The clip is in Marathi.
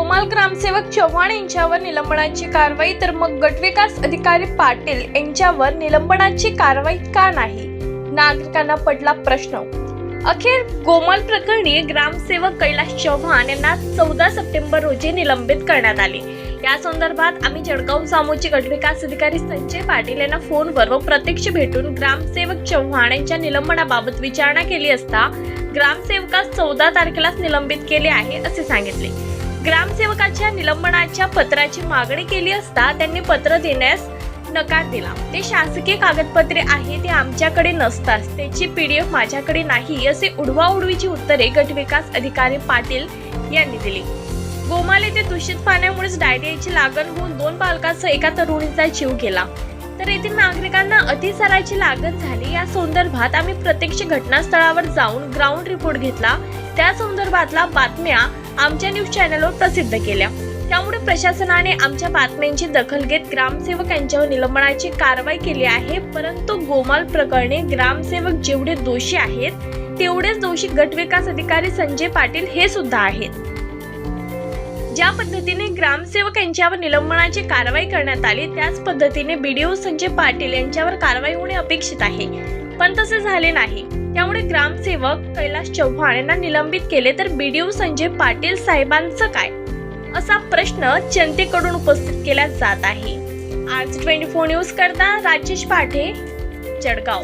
गोमाल ग्रामसेवक चव्हाण यांच्यावर निलंबनाची कारवाई तर मग गटविकास अधिकारी पाटील यांच्यावर निलंबनाची कारवाई का नाही? नागरिकांना पडला प्रश्न. अखेर गोमाल प्रकरणी ग्रामसेवक कैलास चव्हाण यांना चौदा सप्टेंबर रोजी निलंबित करण्यात आले. या संदर्भात आम्ही जळगाव सामूचे गटविकास अधिकारी संजय पाटील यांना फोनवर व प्रत्यक्ष भेटून ग्रामसेवक चव्हाण यांच्या निलंबनाबाबत विचारणा केली असता ग्रामसेवकास चौदा तारखेलाच निलंबित केले आहे असे सांगितले. ग्रामसेवकाच्या निलंबनाच्या पत्राची मागणी केली असता त्यांनी पत्र देण्यास नकार दिला. ते शासकीय कागदपत्रे आहे ते आमच्याकडे नसतात त्याची पीडीएफ माझ्याकडे नाही असे उडवाउडवीची उत्तरे गटविकास अधिकारी पाटील यांनी दिली. गोमाल येथे दूषित पाण्यामुळेच डायरियाची लागण होऊन दोन बालकांसह एका तरुणीचा जीव गेला. तर येथील नागरिकांना अतिसाराची लागण झाली. या संदर्भात आम्ही प्रत्यक्ष घटनास्थळावर जाऊन ग्राउंड रिपोर्ट घेतला. त्या संदर्भातला बातम्या आमच्या न्यूज चॅनलवर प्रसिद्ध केल्या. त्यामुळे प्रशासनाने आमच्या बातम्यांची दखल घेत ग्रामसेवक यांच्यावर निलंबनाची कारवाई केली आहे. परंतु गोमाल प्रकरणी ग्रामसेवक जेवढे दोषी आहेत तेवढेच दोषी गटविकास अधिकारी संजय पाटील हे सुद्धा आहेत. ज्या पद्धतीने ग्रामसेवक यांच्यावर निलंबनाची कारवाई करण्यात आली त्याच पद्धतीने बीडीओ संजय पाटील यांच्यावर कारवाई होणे अपेक्षित आहे. पण तसे झाले नाही. त्यामुळे ग्रामसेवक कैलास चव्हाण यांना निलंबित केले तर बीडीओ संजय पाटील साहेबांचं काय? असा प्रश्न जनतेकडून उपस्थित केला जात आहे. आज ट्वेंटी फोर न्यूज करता राजेश पाठे जळगाव.